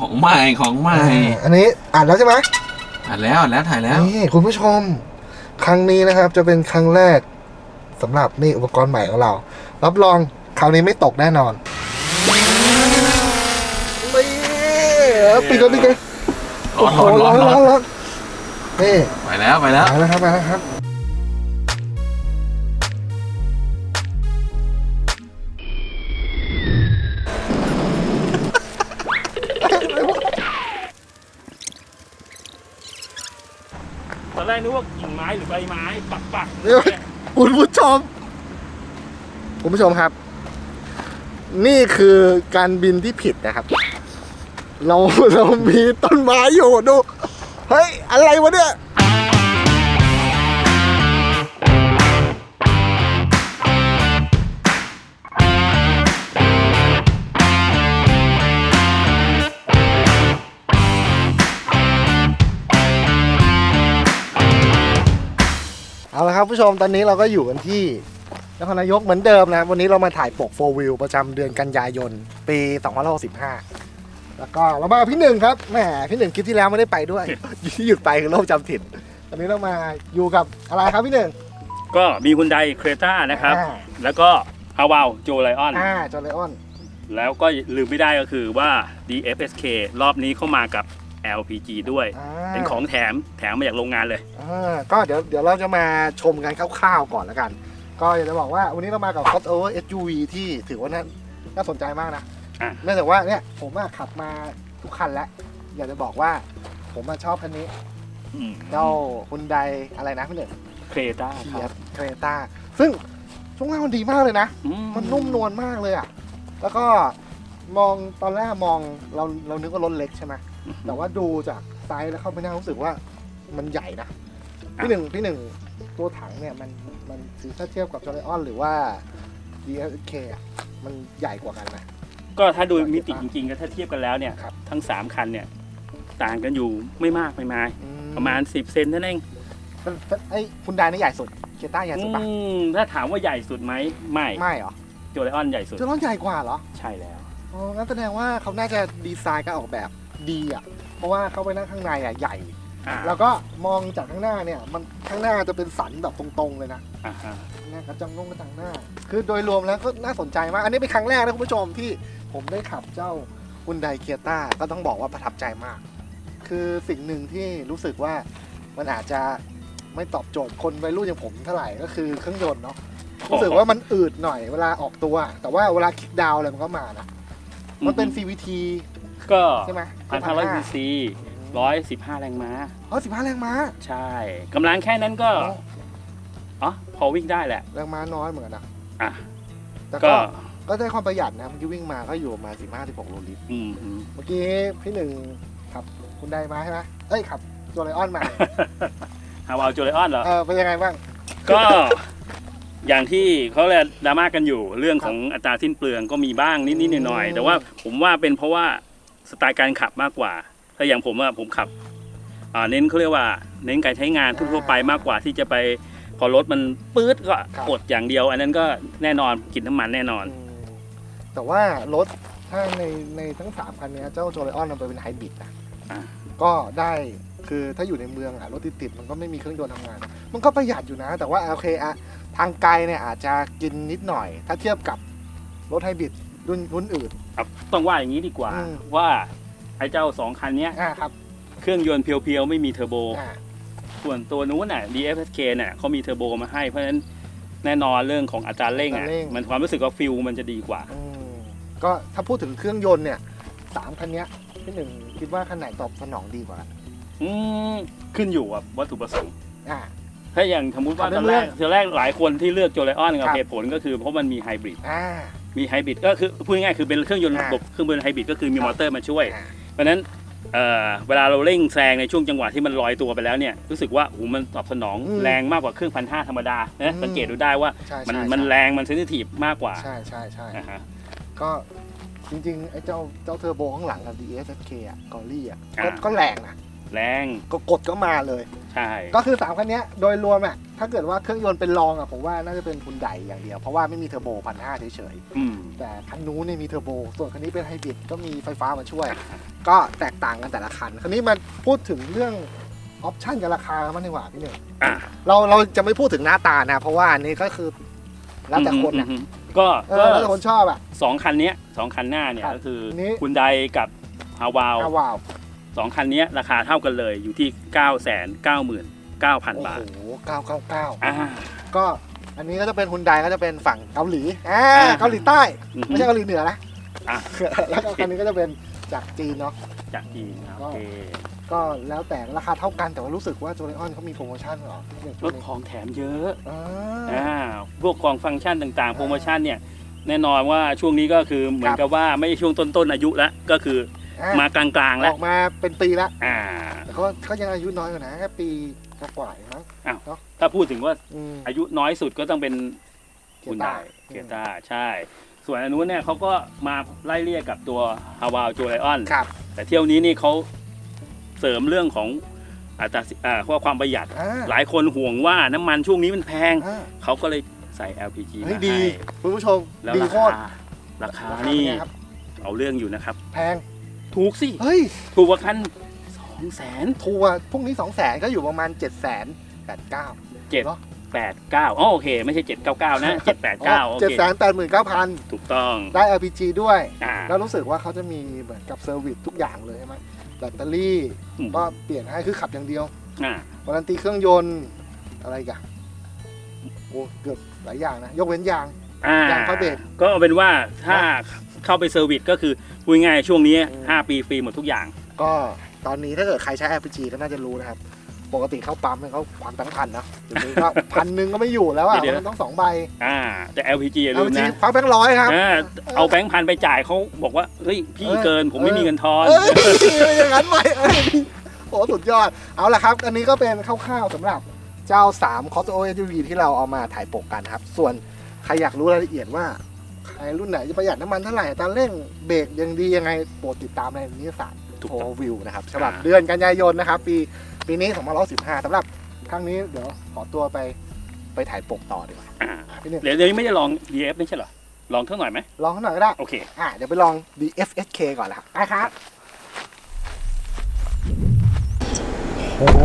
ของใหม่ของใหม่อ่าอันนี้อ่านแล้วใช่ไหมอ่านแล้วอ่านแล้วถ่ายแล้ว นี่คุณผู้ชม ครั้งนี้นะครับ จะเป็นครั้งแรกสำหรับนี่อุปกรณ์ใหม่ของเรา รับรองคราวนี้ไม่ตกแน่นอนนี่ปิดก่อนปิดก่อนร้อนร้อนร้อนร้อนร้อนนี่ไปแล้วไปแล้ว มาแล้วครับมาแล้วครับ หรือใบไม้ปักปักเดี๋ยวคุณผู้ชม คุณผู้ชมครับ นี่คือการบินที่ผิดนะครับ เราเรามีต้นไม้อยู่ดู เฮ้ย อะไรวะเนี่ย เอาละครับผู้ชมตอนนี้เราก็อยู่กันที่นครนายกเหมือนเดิมนะ วันนี้เรามาถ่ายปกโฟวิวประจำเดือนกันยายน ปี2565 แล้วก็เรามากับพี่หนึ่งครับแหมพี่หนึ่งคลิปที่แล้วไม่ได้ไปด้วย ที่หยุดไปคือโรคจำถิ่นตอนนี้เรามาอยู่กับอะไรครับพี่หนึ่ง ก็มีคุณไดเครต้านะครับ อ่า แล้วก็ฮาวาวโจไลออน อ่าจอร์เลออนแล้วก็ลืมไม่ได้ก็คือว่า DFSK รอบนี้เข้ามากับ LPG ด้วย อ่าเป็นของแถมแถมมาจากโรงงานเลย อ่าก็เดี๋ยวเดี๋ยวเราจะมาชมกันคร่าวๆก่อนแล้วกัน ก็อยากจะบอกว่าวันนี้เรามากับ crossover SUV ที่ถือว่าน่าน่าสนใจมากนะอะ เนื่องจากว่าเนี่ยผมอะขับมาทุกคันแล้ว อยากจะบอกว่าผมมาชอบคันนี้อืมเจ้าฮุนไดอะไรนะพี่หนึ่งเครต้าเทีคยรับบเครตาซึ่งช่วงล่างมันดีมากเลยนะอืมันนุ่มนวลมากเลยอะแล้วก็มองตอนแรกมองเราเรานึกว่ารถเล็กใช่ไหม แต่ว่าดูจากไซส์แล้วเข้าไปนั่งรู้สึกว่ามันใหญ่นะ พี่หนึ่งพี่หนึ่งตัวถังเนี่ยมันมันถ้าเทียบกับจอร์ออนหรือว่า DSK อะมันใหญ่กว่ากันนะ ก็ถ้าดูมิติจริงๆก็ถ้าเทียบกันแล้วเนี่ย ครับทั้ง 3 คันเนี่ย ต่างกันอยู่ไม่มากไม่มาย อืประมาณ 10 เซนเท่านั้นเองเป็นเป็นไอ้คุณไดนี่ใหญ่สุด เคต้าใหญ่สุดปะอืมถ้าถามว่าใหญ่สุดไหมไม่ไม่เหรอโจไลออนใหญ่สุดจอร์ออนใหญ่กว่าเหรอ ใช่แล้ว อ๋อ งั้นแสดงว่าเขาน่าจะดีไซน์การออกแบบ ดีอะเพราะว่าเข้าไปนั่งข้างในอะใหญ่ อ่าแล้วก็มองจากข้างหน้าเนี่ยมันข้างหน้าจะเป็นสันแบบตรงๆเลยนะอ่าฮะหน้ากระจังงกระจังหน้า คือโดยรวมแล้วก็น่าสนใจมาก อันนี้เป็นครั้งแรกนะคุณผู้ชมที่ผมได้ขับเจ้าฮุนไดเคียต้าก็ต้องบอกว่าประทับใจมาก คือสิ่งหนึ่งที่รู้สึกว่ามันอาจจะไม่ตอบโจทย์คนวัยรุ่นอย่างผมเท่าไหร่ก็คือเครื่องยนต์เนาะรู้สึกว่ามันอืดหน่อยเวลาออกตัว แต่ว่าเวลาคลิกดาวน์อะไรมันก็มานะ มันเป็น CVT ก็ใช่ไหมพันห้าร้อยซีซีร้อยสิบห้าแรงม้าอ๋อสิบห้าแรงม้า ใช่กำลังแค่นั้นก็อ๋ออ๋อพอวิ่งได้แหละ แรงม้าน้อยเหมือนกันนะอะแต่ก็ก็ก็ได้ความประหยัดนะเมื่อกี้วิ่งมาก็อยู่ประมาสิบห้าสิบหกโลลิตรอืมอืมเมื่อกี้พี่หนึ่งขับคุณได้มาใช่ไหมเอ้ยขับโจไลออนมาฮาวาวโจไลออนเหรอเออเป็นยังไงบ้าง ก็อย่างที่เขาเรียกดราม่ากันอยู่เรื่องของอัตราสิ้นเปลืองก็มีบ้างนิดๆหน่อยอืมๆแต่ว่าผมว่าเป็นเพราะว่า สไตล์การขับมากกว่า ถ้าอย่างผมอะผมขับอ่าเน้นเขาเรียกว่า เน้นการใช้งานทั่วๆไปมากกว่าที่จะไปพอรถมันปื๊ดก็กดอย่างเดียว อันนั้นก็แน่นอนกินน้ำมันแน่นอนอืมแต่ว่ารถถ้าในในทั้งสามคันเนี้ยเจ้าโจไลออนมันเป็นไฮบริดนะอ่าก็ได้คือถ้าอยู่ในเมืองอะรถติดๆมันก็ไม่มีเครื่องยนต์ทำงาน มันก็ประหยัดอยู่นะ แต่ว่าโอเคอะทางไกลเนี่ยอาจจะกินนิดหน่อย ถ้าเทียบกับรถไฮบริด รุ่นรุ่นอื่น ครับต้องว่าอย่างนี้ดีกว่าอืม ว่าไอ้เจ้าสองคันเนี้ยอ่าครับเครื่องยนต์เพียวๆ ไม่มีเทอร์โบ อ่าส่วนตัวนู้นน่ะ DFSK น่ะเขามีเทอร์โบมาให้เพราะฉะนั้นแน่นอนเรื่องของอัตราเร่งอะมันความรู้สึกว่าฟิลมันจะดีกว่า อืมก็ถ้าพูดถึงเครื่องยนต์เนี่ยสามคันเนี้ยพี่หนึ่งคิดว่าคันไหนตอบสนองดีกว่ากันอืมขึ้นอยู่กับวัตถุประสงค์อ่า ถ้าอย่างสมมติว่าขับตอนแรกเรื่อยตอนแรกหลายคนที่เลือกโจไลออนครักับบเหตุผลก็คือเพราะมันมีไฮบริด อ่า มีไฮบริดก็คือพูดง่ายๆคือเป็นเครื่องยนต์อ่าระบบเครื่องยนต์ไฮบริดก็คือมีครับมอเตอร์มาช่วยอ่าเพราะฉะนั้นเอ่อเวลาเราเร่งแซงในช่วงจังหวะที่มันลอยตัวไปแล้วเนี่ยรู้สึกว่าโอ้โหมันตอบสนองอืมแรงมากกว่าเครื่องพันห้าธรรมดาอืนะมสังเกตดูได้ว่าใช่มันใช่มันใช่ แรงมันเซนซิทีฟมากกว่าใช่ใช่ใช่นะฮะ ก็จริงๆ ไอ้เจ้าเจ้าเทอร์โบข้างหลังกับ DSK อะกอรี่อะก็อ่า ก็แรงนะ แรงก็กดก็มาเลย ใช่ก็คือ 3 คันเนี้ยโดยรวมอะถ้าเกิดว่าเครื่องยนต์เป็นรองอะผมว่าน่าจะเป็นคุณไดอย่างเดียว เพราะว่าไม่มีเทอร์โบพันห้าเฉยอืมๆแต่คันนู้นเนี่ยมีเทอร์โบ ส่วนคันนี้เป็นไฮบริดก็มีไฟฟ้ามาช่วย ก็แตกต่างกันแต่ละคัน คันนี้มาพูดถึงเรื่องออปชั่นกับราคากันบ้างดีกว่าพี่หนึ่งอะเราเราจะไม่พูดถึงหน้าตานะ เพราะว่าอันนี้ก็คือแล้วแต่คนอะอืมก็เอก็อแล้วแต่คนชอบอะ สองคันเนี้ยสองคันหน้าเนี่ยครับก็คือนี้ คุณไดกับฮาวาว อ้าวว้าว สองคันเนี้ยราคาเท่ากันเลยอยู่ที่ 9 9 9 9 0 0 0โอ้บาทโหเก้าเก้าเก้าอ่า ก็อันนี้ก็จะเป็นฮุนไดก็จะเป็นฝั่งเกาหลีอ่าอ่าเกาหลีใต้ อือฮึไม่ใช่เกาหลีเหนือนะอะ แล้วก็คันนี้ก็จะเป็นจากจีนเนาะ จากจีนโอเคก็แล้วแต่ราคาเท่ากันแต่ว่ารู้สึกว่าโจเลออนเขามีโปรโมชั่นเหรอรถของแถมเยอะอ่า อ่าพวกของฟังก์ชันต่างๆ โปรโมชั่นเนี่ย แน่นอนว่าช่วงนี้ก็คือเหมือนกับว่าไม่ใช่ช่วงต้นๆอายุแล้วก็คือ อะ มากลางๆอแล้วอกมาเป็นปีละอ่า แต่ก็ก็ยังอายุน้อยกว่านะแค่ปีกว่าๆเองมั้งถ้าพูดถึงว่าอืมอายุน้อยสุดก็ต้องเป็นเกีคุยณร์ไดต้าเกียร์ต้าใช่ ส่วนอันนู้นเนี่ยเขาก็มาไล่เรียกกับตัวฮาวาวจูไลออน ครับแต่เที่ยวนี้นี่เขาเสริมเรื่องของอัตราสิอ่าว่าความประหยัด อ่าหลายคนห่วงว่าน้ำมันช่วงนี้มันแพง อ่า เขาก็เลยใส่ LPG เฮ้ยมาดีให้คุณผู้ชมแล้วดีราโคคาตรราคาราคานี่เป็นไงครับ เอาเรื่องอยู่นะครับ แพง ถูกสิ เฮ้ย ถูกกว่าคันสองแสนทัวร์พวกนี้2 0 0แสนก็อยู่ประมาณ7 0 0 0 0 0 8 9เจ็ดเหรอแปดเก้าอ๋อโอเค ไม่ใช่เจ็ดเก้าเก้านะเจ็ดแปดเก้าโอเจ็ดเคแสนแปดหมื่นเก้าพันถูกต้องได้ LPG ด้วย อ่า แล้วรู้สึกว่าเขาจะมีเหมือนกับเซอร์วิสทุกอย่างเลยใช่ไหมแบตเตอรี่อืม ก็เปลี่ยนให้คือขับอย่างเดียวอ่าวารันตีเครื่องยนต์อะไรอีกันโอ้เกือบหลายอย่างนะ ยกเว้นยาง อ่าอย่างเข้าเบรกก็เอาเป็นว่าถ้า เข้าไปเซอร์วิสก็คือพูดง่ายๆช่วงนี้ 5 ปีฟรีหมดทุกอย่าง ก็ตอนนี้ถ้าเกิดใครใช้ LPG ก็น่าจะรู้นะครับ ปกติเข้าปั๊มเนี่ยเขาความตั้งพันนะเดี๋ยวนี้ก็พันหนึ่งก็ไม่อยู่แล้วอะเดี๋ยวมันต้องสองใบอ่าแต่ LPG อย่าลืม LPG นะควักแบงค์ร้อยครับ อ่าเอาแบงค์พันไปจ่ายเขาบอกว่าเฮ้ยพี่เออเกินผมไม่เออมีเงินทอน เอ้ยอย่างนั้นไหมเอ้ยโอ้สุดยอด เอาละครับ อันนี้ก็เป็นคร่าวๆสำหรับเจ้า3 c o s o SUV ที่เราเอามาถ่ายปกกันครับ ส่วนใครอยากรู้รายละเอียดว่า ใครรุ่นไหนจะประหยัดน้ำมันเท่าไหร่ตาเร่งเบรกยังดียังไงโปรดติดตามในนิตยสารถูกโชต้องว์วิวนะครับฉบับอ่าเดือนกันยายนนะครับ ปีปีนี้2515สำหรับครั้งนี้เดี๋ยวขอตัวไปไปถ่ายปกต่อดีกว่าอ่าพี่หนึ่งเดี๋ยวเดี๋ยวนี้ไม่ได้ลอง DF ไม่ใช่เหรอ ลองเท่าหน่อยไหมลองเขาหน่อยก็ได้โอเคอะเดี๋ยวไปลอง DFSK ก่อนนะครับไปครับโอ้โห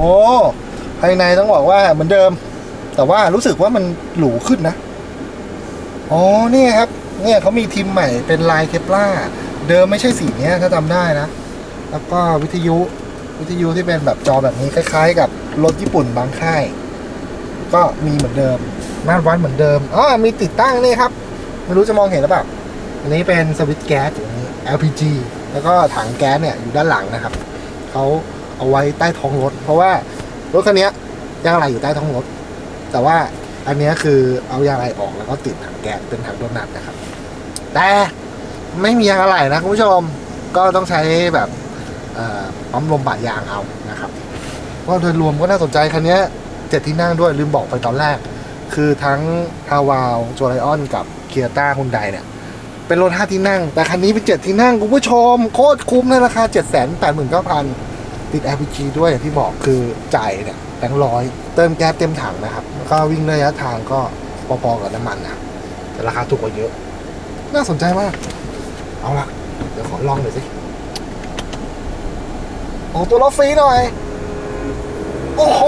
ภายในต้องบอกว่าเหมือนเดิม แต่ว่ารู้สึกว่ามันหรูขึ้นนะอ๋อเนี่ยครับ เนี่ยเขามีทีมใหม่เป็นลายเคปล่าเดิมไม่ใช่สีเนี้ยถ้าจำได้นะ แล้วก็วิทยุวิทยุที่เป็นแบบจอแบบนี้คล้ายๆ กับรถญี่ปุ่นบางค่าย ก็มีเหมือนเดิมม่านวัดเหมือนเดิมอ๋อมีติดตั้งนี่ครับ ไม่รู้จะมองเห็นหรือเปล่าอันนี้เป็นสวิตช์แก๊สอยู่ตรงนี้ LPG แล้วก็ถังแก๊สเนี่ยอยู่ด้านหลังนะครับเขาเอาไว้ใต้ท้องรถ เพราะว่ารถคันนี้ยยางอะไหลอยู่ใต้ท้องรถ แต่ว่า อันนี้คือเอายางอะไหลออกแล้วก็ติดถังแก๊สเป็นถังโดนัทนะครับ แต่ไม่มียางอะไหลนะคุณผู้ชมก็ต้องใช้แบบปั๊มลมบาดยางเอานะครับก็โดยรวมก็น่าสนใจคันนี้เจ็ดที่นั่งด้วยลืมบอกไปตอนแรก คือทั้งฮาวาวโจไลออนกับเคียต้าฮุนไดเนี่ยเป็นรถ5ที่นั่ง แต่คันนี้เป็น7ที่นั่งคุณผู้ชม โคตรคุ้มในราคา7 8 9 0 0 0 ติด RPG ด้วยอย่างที่บอกคือจ่ายเนี่ยแบงค์ร้อยเติมแก๊สเต็มถังนะครับแล้วก็วิ่งระยะทางก็พอๆกับน้ำมันนะแต่ราคาถูกกว่าเยอะ น่าสนใจมาก เอาละเดี๋ยวขอลองหน่อยสิออกตัวรถฟรีหน่อย โอ้โห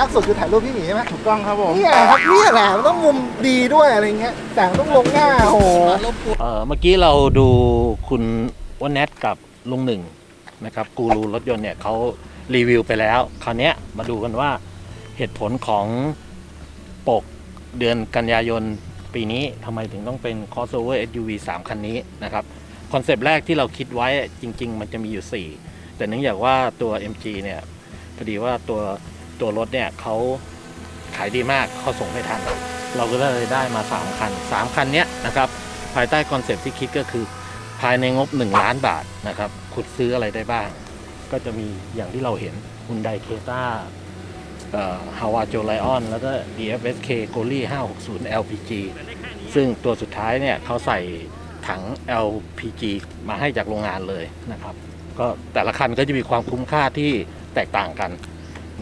ยากสุดคือถ่ายรูปพี่หมีใช่ไหมถูกต้องครับผมเนี่ยครับเนี่ยแหละมันต้องมุมดีด้วยอะไรเงี้ยแสงต้องลงหน้าโอ้โหเอ่อเมื่อกี้เราดูคุณอ้วันแนทกับลุงหนึ่งนะครับกูรูรถยนต์เนี่ยเขารีวิวไปแล้ว คราวเนี้ยมาดูกันว่าเหตุผลของปกเดือนกันยายนปีนี้ทำไมถึงต้องเป็น crossover SUV 3 คันนี้นะครับคอนเซปต์แรกที่เราคิดไว้จริง ๆ มันจะมีอยู่ 4 แต่เนื่องจากว่าตัว MG เนี่ยพอดีว่าตัว ตัวรถเนี่ยเขาขายดีมากเขาส่งไม่ทัน เราก็เลยได้มา 3 คัน 3 คันเนี้ยนะครับ ภายใต้คอนเซ็ปต์ที่คิดก็คือ ภายในงบ 1 ล้านบาทนะครับขุดซื้ออะไรได้บ้าง ก็จะมีอย่างที่เราเห็น Hyundai Creta ฮาวาโจไลออนแล้วก็ DFSK g o l i 560 LPG ซึ่งตัวสุดท้ายเนี่ยเขาใส่ถัง LPG มาให้จากโรงงานเลยนะครับ ก็แต่ละคันก็จะมีความคุ้มค่าที่แตกต่างกัน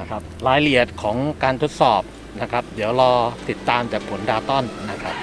นะครับรายละเอียดของการทดสอบนะครับ เดี๋ยวรอติดตามจากผลดาต้อนนะครับ